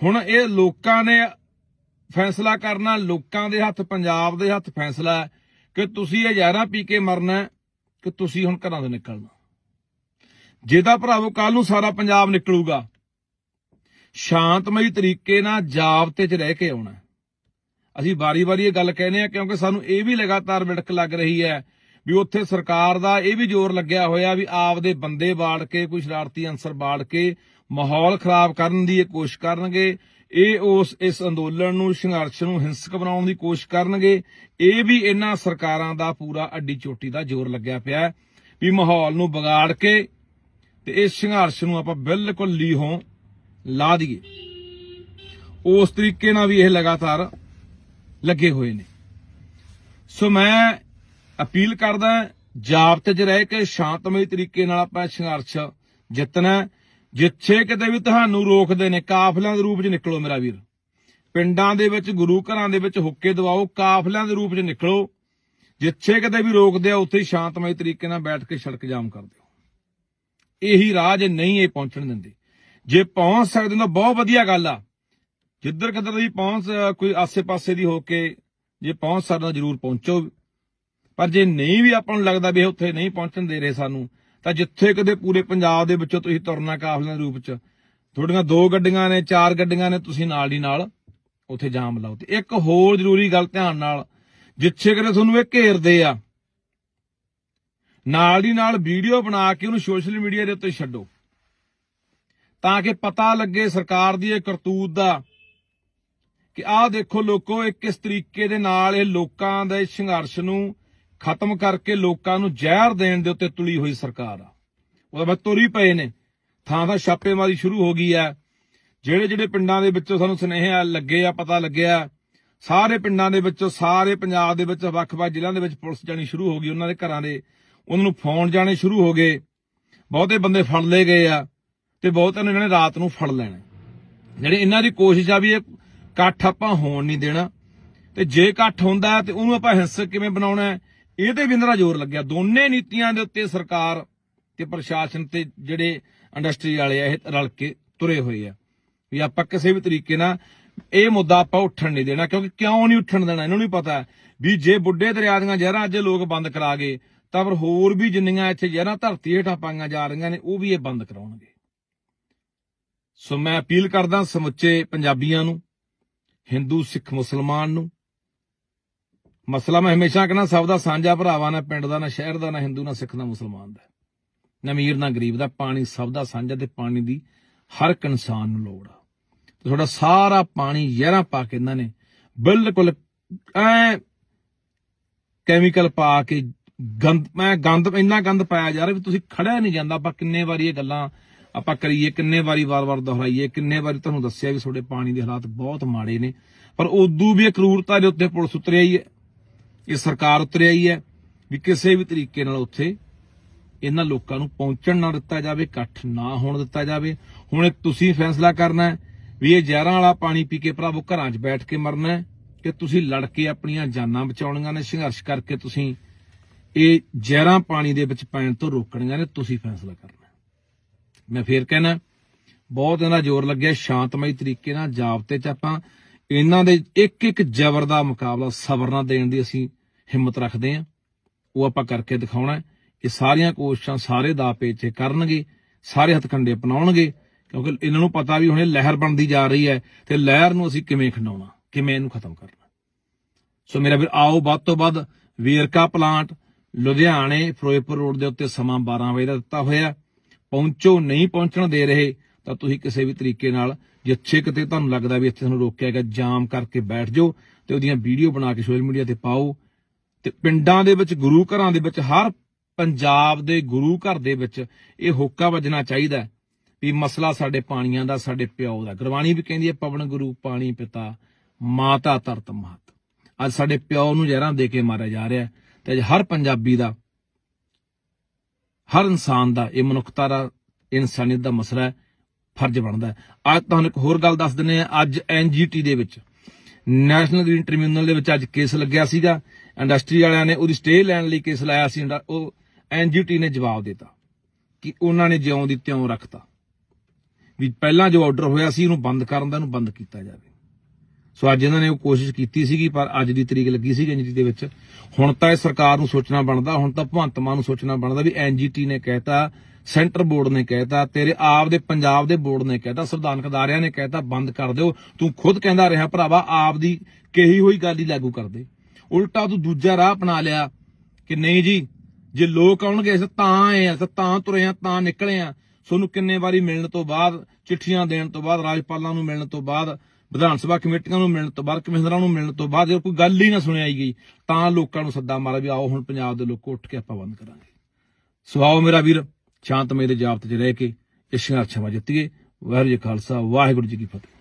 ਹੁਣ ਇਹ ਲੋਕਾਂ ਨੇ ਫੈਸਲਾ ਕਰਨਾ, ਲੋਕਾਂ ਦੇ ਹੱਥ, ਪੰਜਾਬ ਦੇ ਹੱਥ ਫੈਸਲਾ ਹੈ ਕਿ ਤੁਸੀਂ ਇਹ ਜ਼ਹਿਰਾਂ ਪੀ ਕੇ ਮਰਨਾ ਕਿ ਤੁਸੀਂ ਹੁਣ ਘਰਾਂ ਤੋਂ ਨਿਕਲਣਾ। ਜਿਹਦਾ ਭਰਾਵੋ ਕੱਲ ਨੂੰ ਸਾਰਾ ਪੰਜਾਬ ਨਿਕਲੂਗਾ, ਸ਼ਾਂਤਮਈ ਤਰੀਕੇ ਨਾਲ ਜਾਬਤੇ 'ਚ ਰਹਿ ਕੇ ਆਉਣਾ ਅਸੀਂ ਵਾਰੀ-ਵਾਰੀ ਇਹ ਗੱਲ ਕਹਿੰਦੇ ਆ ਕਿਉਂਕਿ ਸਾਨੂੰ ਇਹ ਵੀ ਲਗਾਤਾਰ ਵਿੜਕ ਲੱਗ ਰਹੀ ਹੈ ਵੀ ਉੱਥੇ ਸਰਕਾਰ ਦਾ ਇਹ ਵੀ ਜ਼ੋਰ ਲੱਗਿਆ ਹੋਇਆ ਵੀ ਆਪਦੇ ਬੰਦੇ ਬਾੜ ਕੇ, ਕੋਈ ਸ਼ਰਾਰਤੀ ਅੰਸਰ ਬਾੜ ਕੇ ਮਾਹੌਲ ਖਰਾਬ ਕਰਨ ਦੀ ਇਹ ਕੋਸ਼ਿਸ਼ ਕਰਨਗੇ, ਇਹ ਉਸ, ਇਸ ਅੰਦੋਲਨ ਨੂੰ, ਸੰਘਰਸ਼ ਨੂੰ ਹਿੰਸਕ ਬਣਾਉਣ ਦੀ ਕੋਸ਼ਿਸ਼ ਕਰਨਗੇ, ਇਹ ਵੀ ਇਹਨਾਂ ਸਰਕਾਰਾਂ ਦਾ ਪੂਰਾ ਅੱਡੀ ਚੋਟੀ ਦਾ ਜ਼ੋਰ ਲੱਗਿਆ ਪਿਆ ਵੀ ਮਾਹੌਲ ਨੂੰ ਵਿਗਾੜ ਕੇ ਤੇ ਇਸ ਸੰਘਰਸ਼ ਨੂੰ ਆਪਾਂ ਬਿਲਕੁਲ ਲੀਹੋਂ ਲਾ ਦਈਏ। ਉਸ ਤਰੀਕੇ ਨਾਲ ਵੀ ਇਹ ਲਗਾਤਾਰ ਲੱਗੇ ਹੋਏ ਨੇ। ਸੋ ਮੈਂ ਅਪੀਲ ਕਰਦਾ ਜਾਬਤੇ 'ਚ ਰਹਿ ਕੇ ਸ਼ਾਂਤਮਈ ਤਰੀਕੇ ਨਾਲ ਆਪਾਂ ਸੰਘਰਸ਼ ਜਿੱਤਣਾ ਜਿੱਥੇ ਕਿਤੇ ਵੀ ਤੁਹਾਨੂੰ ਰੋਕਦੇ ਨੇ, ਕਾਫਲਿਆਂ ਦੇ ਰੂਪ 'ਚ ਨਿਕਲੋ ਮੇਰਾ ਵੀਰ। ਪਿੰਡਾਂ ਦੇ ਵਿੱਚ, ਗੁਰੂ ਘਰਾਂ ਦੇ ਵਿੱਚ ਹੁੱਕੇ ਦਵਾਓ, ਕਾਫਲਿਆਂ ਦੇ ਰੂਪ 'ਚ ਨਿਕਲੋ। ਜਿੱਥੇ ਕਿਤੇ ਵੀ ਰੋਕਦੇ ਆ, ਉੱਥੇ ਸ਼ਾਂਤਮਈ ਤਰੀਕੇ ਨਾਲ ਬੈਠ ਕੇ ਸੜਕ ਜਾਮ ਕਰ ਦਿਓ। ਇਹੀ ਰਾਹ ਜੇ ਨਹੀਂ ਇਹ ਪਹੁੰਚਣ ਦਿੰਦੇ। ਜੇ ਪਹੁੰਚ ਸਕਦੇ ਤਾਂ ਬਹੁਤ ਵਧੀਆ ਗੱਲ ਆ। ਜਿੱਧਰ ਕਿੱਧਰ ਦੀ ਪਹੁੰਚ, ਕੋਈ ਆਸੇ-ਪਾਸੇ ਦੀ ਹੋ ਕੇ, ਜੇ ਪਹੁੰਚ ਸਕਦਾ ਜਰੂਰ ਪਹੁੰਚੋ। ਪਰ ਜੇ ਨਹੀਂ ਵੀ ਆਪਾਂ ਨੂੰ ਲੱਗਦਾ ਵੀ ਇਹ ਉੱਥੇ ਨਹੀਂ ਪਹੁੰਚਣ ਦੇ ਰਹੇ ਸਾਨੂੰ ਤਾਂ ਜਿੱਥੇ ਕਦੇ ਪੂਰੇ ਪੰਜਾਬ ਦੇ ਵਿੱਚੋਂ ਤੁਸੀਂ ਤੁਰਨਾ ਕਾਫਲਿਆਂ ਦੇ ਰੂਪ 'ਚ, ਤੁਹਾਡੀਆਂ ਦੋ ਗੱਡੀਆਂ ਨੇ, ਚਾਰ ਗੱਡੀਆਂ ਨੇ, ਤੁਸੀਂ ਨਾਲ ਦੀ ਨਾਲ ਉੱਥੇ ਜਾਮ ਲਾਓ ਤੇ ਇੱਕ ਹੋਰ ਜ਼ਰੂਰੀ ਗੱਲ ਧਿਆਨ ਨਾਲ, ਜਿੱਥੇ ਕਦੇ ਤੁਹਾਨੂੰ ਇਹ ਘੇਰਦੇ ਆ, ਨਾਲ ਦੀ ਨਾਲ ਵੀਡੀਓ ਬਣਾ ਕੇ ਉਹਨੂੰ ਸੋਸ਼ਲ ਮੀਡੀਆ ਦੇ ਉੱਤੇ ਛੱਡੋ, ਤਾਂ ਕਿ ਪਤਾ ਲੱਗੇ ਸਰਕਾਰ ਦੀ ਇਹ ਕਰਤੂਤ ਦਾ ਕਿ ਆਹ ਦੇਖੋ ਲੋਕੋ, ਇਹ ਕਿਸ ਤਰੀਕੇ ਦੇ ਨਾਲ ਇਹ ਲੋਕਾਂ ਦੇ ਸੰਘਰਸ਼ ਨੂੰ ਖਤਮ ਕਰਕੇ ਲੋਕਾਂ ਨੂੰ ਜ਼ਹਿਰ ਦੇਣ ਦੇ ਉੱਤੇ ਤੁਲੀ ਹੋਈ ਸਰਕਾਰ ਆ। ਉਹਦੇ ਬਾਅਦ ਤੁਰੀ ਪਏ ਨੇ। ਥਾਂ ਥਾਂ ਛਾਪੇਮਾਰੀ ਸ਼ੁਰੂ ਹੋ ਗਈ ਹੈ ਜਿਹੜੇ ਜਿਹੜੇ ਪਿੰਡਾਂ ਦੇ ਵਿੱਚੋਂ ਸਾਨੂੰ ਸੁਨੇਹੇ ਲੱਗੇ ਆ, ਪਤਾ ਲੱਗਿਆ। ਸਾਰੇ ਪਿੰਡਾਂ ਦੇ ਵਿੱਚੋਂ, ਸਾਰੇ ਪੰਜਾਬ ਦੇ ਵਿੱਚ, ਵੱਖ-ਵੱਖ ਜ਼ਿਲ੍ਹਿਆਂ ਦੇ ਵਿੱਚ ਪੁਲਿਸ ਜਾਣੀ ਸ਼ੁਰੂ ਹੋ ਗਈ ਉਹਨਾਂ ਦੇ ਘਰਾਂ ਦੇ। ਉਹਨਾਂ ਨੂੰ ਫੋਨ ਜਾਣੇ ਸ਼ੁਰੂ ਹੋ ਗਏ। ਬਹੁਤੇ ਬੰਦੇ ਫੜ ਲਏ ਗਏ ਆ ਤੇ ਬਹੁਤਿਆਂ ਨੂੰ ਇਹਨਾਂ ਨੇ ਰਾਤ ਨੂੰ ਫੜ ਲੈਣਾ। ਜਿਹੜੀ ਇਹਨਾਂ ਦੀ ਕੋਸ਼ਿਸ਼ ਆ ਵੀ ਇਹ ਇਕੱਠ ਆਪਾਂ ਹੋਣ ਨਹੀਂ ਦੇਣਾ। ਤੇ ਜੇ ਇਕੱਠ ਹੁੰਦਾ ਤੇ ਉਹਨੂੰ ਆਪਾਂ ਹਿੰਸਕ ਕਿਵੇਂ ਬਣਾਉਣਾ? ਇਹ ਇਹਦੇ ਵੀ ਇਹਨਾਂ ਦਾ ਜ਼ੋਰ ਲੱਗਿਆ। ਦੋਨੇ ਨੀਤੀਆਂ ਦੇ ਉੱਤੇ ਸਰਕਾਰ ਤੇ ਪ੍ਰਸ਼ਾਸਨ ਤੇ ਜਿਹੜੇ ਇੰਡਸਟਰੀ ਵਾਲੇ ਆ, ਇਹ ਰਲ ਕੇ ਤੁਰੇ ਹੋਏ ਆ। ਵੀ ਆਪਾਂ ਕਿਸੇ ਵੀ ਤਰੀਕੇ ਨਾਲ ਇਹ ਮੁੱਦਾ ਆਪਾਂ ਉੱਠਣ ਨਹੀਂ ਦੇਣਾ, ਕਿਉਂਕਿ ਕਿਉਂ ਨਹੀਂ ਉੱਠਣ ਦੇਣਾ, ਇਹਨਾਂ ਨੂੰ ਪਤਾ। ਵੀ ਜੇ ਬੁੱਢੇ ਦਰਿਆ ਦੀਆਂ ਜ਼ਹਿਰਾਂ ਅੱਜ ਲੋਕ ਬੰਦ ਕਰਾ ਗਏ, ਤਾਂ ਫਿਰ ਹੋਰ ਵੀ ਜਿੰਨੀਆਂ ਇੱਥੇ ਜ਼ਹਿਰਾਂ ਧਰਤੀ ਹੇਠਾਂ ਪਾਈਆਂ ਜਾ ਰਹੀਆਂ ਨੇ, ਉਹ ਵੀ ਇਹ ਬੰਦ ਕਰਾਉਣਗੇ। ਸੋ ਮੈਂ ਅਪੀਲ ਕਰਦਾ ਸਮੁੱਚੇ ਪੰਜਾਬੀਆਂ ਨੂੰ, ਹਿੰਦੂ, ਸਿੱਖ, ਮੁਸਲਮਾਨ ਨੂੰ ਮਸਲਾ ਮੈਂ ਹਮੇਸ਼ਾ ਕਹਿੰਦਾ ਸਭ ਦਾ ਸਾਂਝਾ ਭਰਾਵਾ ਨਾ ਪਿੰਡ ਦਾ ਨਾ ਸ਼ਹਿਰ ਦਾ ਨਾ ਹਿੰਦੂ ਨਾ ਸਿੱਖ ਨਾ ਮੁਸਲਮਾਨ ਦਾ। ਨਾ ਅਮੀਰ ਨਾ ਗਰੀਬ ਦਾ, ਪਾਣੀ ਸਭ ਦਾ ਸਾਂਝਾ ਤੇ ਪਾਣੀ ਦੀ ਹਰ ਇੱਕ ਇਨਸਾਨ ਨੂੰ ਲੋੜ ਆ। ਤੇ ਤੁਹਾਡਾ ਸਾਰਾ ਪਾਣੀ ਜ਼ਹਿਰਾਂ ਪਾ ਕੇ ਇਹਨਾਂ ਨੇ ਬਿਲਕੁਲ ਐ ਕੈਮੀਕਲ ਪਾ ਕੇ ਗੰਦ, ਮੈਂ ਗੰਦ, ਇੰਨਾ ਗੰਦ ਪਾਇਆ ਜਾ ਰਿਹਾ ਵੀ ਤੁਸੀਂ ਖੜਿਆ ਨਹੀਂ ਜਾਂਦਾ। ਆਪਾਂ ਕਿੰਨੇ ਵਾਰੀ ਇਹ ਗੱਲਾਂ ਆਪਾਂ ਕਰੀਏ, ਕਿੰਨੇ ਵਾਰੀ ਵਾਰ-ਵਾਰ ਦੁਹਰਾਈਏ, ਕਿੰਨੇ ਵਾਰੀ ਤੁਹਾਨੂੰ ਦੱਸਿਆ ਵੀ ਤੁਹਾਡੇ ਪਾਣੀ ਦੇ ਹਾਲਾਤ ਬਹੁਤ ਮਾੜੇ ਨੇ। ਪਰ ਉਦੋਂ ਵੀ ਇਹ ਕਰੂਰਤਾ ਦੇ ਉੱਤੇ ਪੁਲਿਸ ਉਤਰਿਆ ਹੀ ਹੈ। ਇਹ ਸਰਕਾਰ ਉਤਰਿਆ ਹੀ ਹੈ ਵੀ ਕਿਸੇ ਵੀ ਤਰੀਕੇ ਨਾਲ ਉੱਥੇ ਇਹਨਾਂ ਲੋਕਾਂ ਨੂੰ ਪਹੁੰਚਣ ਨਾ ਦਿੱਤਾ ਜਾਵੇ, ਇਕੱਠ ਨਾ ਹੋਣ ਦਿੱਤਾ ਜਾਵੇ। ਹੁਣ ਤੁਸੀਂ ਫੈਸਲਾ ਕਰਨਾ ਹੈ ਵੀ ਇਹ ਜ਼ਹਿਰਾਂ ਵਾਲਾ ਪਾਣੀ ਪੀ ਕੇ ਭਰਾਵੋ ਘਰਾਂ 'ਚ ਬੈਠ ਕੇ ਮਰਨਾ ਹੈ ਕਿ ਤੁਸੀਂ ਲੜ ਕੇ ਆਪਣੀਆਂ ਜਾਨਾਂ ਬਚਾਉਣੀਆਂ ਨੇ, ਸੰਘਰਸ਼ ਕਰਕੇ ਤੁਸੀਂ ਇਹ ਜ਼ਹਿਰਾਂ ਪਾਣੀ ਦੇ ਵਿੱਚ ਪੈਣ ਤੋਂ ਰੋਕਣੀਆਂ ਨੇ, ਤੁਸੀਂ ਫੈਸਲਾ ਕਰਨਾ ਮੈਂ ਫੇਰ ਕਹਿਣਾ, ਬਹੁਤ ਇਹਨਾਂ ਜ਼ੋਰ ਲੱਗਿਆ ਸ਼ਾਂਤਮਈ ਤਰੀਕੇ ਨਾਲ ਜਾਬਤੇ 'ਚ ਆਪਾਂ ਇਹਨਾਂ ਦੇ ਇੱਕ ਇੱਕ ਜ਼ਬਰ ਦਾ ਮੁਕਾਬਲਾ ਸਬਰ ਨਾਲ ਦੇਣ ਦੀ ਅਸੀਂ ਹਿੰਮਤ ਰੱਖਦੇ ਹਾਂ ਉਹ ਆਪਾਂ ਕਰਕੇ ਦਿਖਾਉਣਾ ਇਹ ਸਾਰੀਆਂ ਕੋਸ਼ਿਸ਼ਾਂ ਸਾਰੇ ਦਾ ਪੇਚੇ ਕਰਨਗੇ, ਸਾਰੇ ਹੱਥਕੰਡੇ ਅਪਣਾਉਣਗੇ, ਕਿਉਂਕਿ ਇਹਨਾਂ ਨੂੰ ਪਤਾ ਵੀ ਹੁਣੇ ਲਹਿਰ ਬਣਦੀ ਜਾ ਰਹੀ ਹੈ ਤੇ ਲਹਿਰ ਨੂੰ ਅਸੀਂ ਕਿਵੇਂ ਖੰਡਾਉਣਾ, ਕਿਵੇਂ ਇਹਨੂੰ ਖਤਮ ਕਰਨਾ। ਸੋ ਮੇਰਾ ਵੀਰ, ਆਓ ਵੱਧ ਤੋਂ ਵੱਧ ਵੇਰਕਾ ਪਲਾਂਟ ਲੁਧਿਆਣੇ, ਫਿਰੋਜ਼ਪੁਰ ਰੋਡ ਦੇ ਉੱਤੇ ਸਮਾਂ 12 ਵਜੇ ਦਾ ਦਿੱਤਾ ਹੋਇਆ ਪਹੁੰਚੋ, ਨਹੀਂ ਪਹੁੰਚਣ ਦੇ ਰਹੇ, ਤਾਂ ਤੁਸੀਂ ਕਿਸੇ ਵੀ ਤਰੀਕੇ ਨਾਲ ਜਿੱਥੇ ਕਿਤੇ ਤੁਹਾਨੂੰ ਲੱਗਦਾ ਵੀ ਇੱਥੇ ਤੁਹਾਨੂੰ ਰੋਕਿਆ ਗਿਆ, ਜਾਮ ਕਰਕੇ ਬੈਠ ਜਾਓ ਤੇ ਉਹਦੀਆਂ ਵੀਡੀਓ ਬਣਾ ਕੇ ਸੋਸ਼ਲ ਮੀਡੀਆ ਤੇ ਪਾਓ। ਤੇ ਪਿੰਡਾਂ ਦੇ ਵਿੱਚ, ਗੁਰੂ ਘਰਾਂ ਦੇ ਵਿੱਚ, ਹਰ ਪੰਜਾਬ ਦੇ ਗੁਰੂ ਘਰ ਦੇ ਵਿੱਚ ਇਹ ਹੋਕਾ ਵੱਜਣਾ ਚਾਹੀਦਾ ਹੈ ਵੀ ਮਸਲਾ ਸਾਡੇ ਪਾਣੀਆਂ ਦਾ, ਸਾਡੇ ਪਿਓ ਦਾ। ਗੁਰਬਾਣੀ ਵੀ ਕਹਿੰਦੀ ਹੈ, ਪਵਨ ਗੁਰੂ ਪਾਣੀ ਪਿਤਾ, ਮਾਤਾ ਧਰਤ ਮਾਤ ਅੱਜ ਸਾਡੇ ਪਿਓ ਨੂੰ ਜ਼ਹਿਰਾਂ ਦੇ ਕੇ ਮਾਰਿਆ ਜਾ ਰਿਹਾ ਤੇ ਅੱਜ ਹਰ ਪੰਜਾਬੀ ਦਾ, ਹਰ ਇਨਸਾਨ ਦਾ, ਇਹ ਮਨੁੱਖਤਾ ਦਾ, ਇਨਸਾਨੀਅਤ ਦਾ ਮਸਲਾ ਹੈ, ਫਰਜ਼ ਬਣਦਾ ਅੱਜ ਤੁਹਾਨੂੰ ਇੱਕ ਹੋਰ ਗੱਲ ਦੱਸ ਦਿੰਦੇ ਆ ਅੱਜ ਐਨਜੀਟੀ ਦੇ ਵਿੱਚ, ਨੈਸ਼ਨਲ ਗ੍ਰੀਨ ਟ੍ਰਿਬਿਊਨਲ ਦੇ ਵਿੱਚ ਅੱਜ ਕੇਸ ਲੱਗਿਆ ਸੀਗਾ। ਇੰਡਸਟਰੀ ਵਾਲਿਆਂ ਨੇ ਉਹਦੀ ਸਟੇ ਲੈਣ ਲਈ ਕੇਸ ਲਾਇਆ ਸੀ, ਇੰਡਾ- ਉਹ ਐਨਜੀਟੀ ਨੇ ਜਵਾਬ ਦਿੱਤਾ ਕਿ ਉਹਨਾਂ ਨੇ ਜਿਉਂ ਦੀ ਤਿਉਂ ਰੱਖਤਾ। ਵੀ ਪਹਿਲਾਂ ਜੋ ਆਰਡਰ ਹੋਇਆ ਸੀ, ਉਹਨੂੰ ਬੰਦ ਕਰਨ ਦਾ, ਉਹਨੂੰ ਬੰਦ ਕੀਤਾ ਜਾਵੇ। ਸੋ ਅੱਜ ਇਹਨਾਂ ਨੇ ਉਹ ਕੋਸ਼ਿਸ਼ ਕੀਤੀ ਸੀਗੀ, ਪਰ ਅੱਜ ਦੀ ਤਰੀਕ ਲੱਗੀ ਸੀ ਐਨਜੀਟੀ ਦੇ ਵਿੱਚ। ਹੁਣ ਤਾਂ ਇਹ ਸਰਕਾਰ ਨੂੰ ਸੋਚਣਾ ਬਣਦਾ, ਹੁਣ ਤਾਂ ਭਗਵੰਤ ਮਾਨ ਨੂੰ ਸੋਚਣਾ ਬਣਦਾ ਵੀ ਐਨਜੀਟੀ ਨੇ ਕਹਿਤਾ, ਸੈਂਟਰ ਬੋਰਡ ਨੇ ਕਹਿਤਾ, ਤੇਰੇ ਆਪ ਦੇ ਪੰਜਾਬ ਦੇ ਬੋਰਡ ਨੇ ਕਹਿਤਾ ਸੰਵਿਧਾਨਕ ਅਦਾਰਿਆਂ ਨੇ ਕਹਿਤਾ, ਬੰਦ ਕਰ ਦਿਓ। ਤੂੰ ਖੁਦ ਕਹਿੰਦਾ ਰਿਹਾ, ਭਰਾਵਾ, ਆਪ ਦੀ ਕਹੀ ਹੋਈ ਗੱਲ ਹੀ ਲਾਗੂ ਕਰ ਦੇ। ਉਲਟਾ ਤੂੰ ਦੂਜਾ ਰਾਹ ਅਪਣਾ ਲਿਆ। ਕਿ ਨਹੀਂ ਜੀ, ਜੇ ਲੋਕ ਆਉਣਗੇ, ਅਸੀਂ ਤਾਂ ਆਏ ਆ ਤਾਂ ਤਾਂ ਤੁਰੇ ਆ ਤਾਂ ਨਿਕਲੇ ਆ ਤੁਹਾਨੂੰ ਕਿੰਨੇ ਵਾਰੀ ਮਿਲਣ ਤੋਂ ਬਾਅਦ, ਚਿੱਠੀਆਂ ਦੇਣ ਤੋਂ ਬਾਅਦ, ਰਾਜਪਾਲਾਂ ਨੂੰ ਮਿਲਣ ਤੋਂ ਬਾਅਦ, ਵਿਧਾਨ ਸਭਾ ਕਮੇਟੀਆਂ ਨੂੰ ਮਿਲਣ ਤੋਂ ਬਾਅਦ, ਕਮਿਸ਼ਨਰਾਂ ਨੂੰ ਮਿਲਣ ਤੋਂ ਬਾਅਦ, ਜੇ ਕੋਈ ਗੱਲ ਹੀ ਨਾ ਸੁਣਾਈ ਗਈ, ਤਾਂ ਲੋਕਾਂ ਨੂੰ ਸੱਦਾ ਮਾਰਿਆ ਵੀ ਆਓ ਹੁਣ ਪੰਜਾਬ ਦੇ ਲੋਕ ਉੱਠ ਕੇ ਆਪਾਂ ਬੰਦ ਕਰਾਂਗੇ। ਸੋ ਆਓ ਮੇਰਾ ਵੀਰ, ਸ਼ਾਂਤਮਈ ਦੇ ਜਾਪਤ 'ਚ ਰਹਿ ਕੇ, ਇਹ ਸੰਘਰਸ਼ਾਂ ਜਿੱਤੀਏ। ਵਾਹਿਗੁਰੂ ਜੀ ਖਾਲਸਾ, ਵਾਹਿਗੁਰੂ ਜੀ ਕੀ ਫਤਿਹ।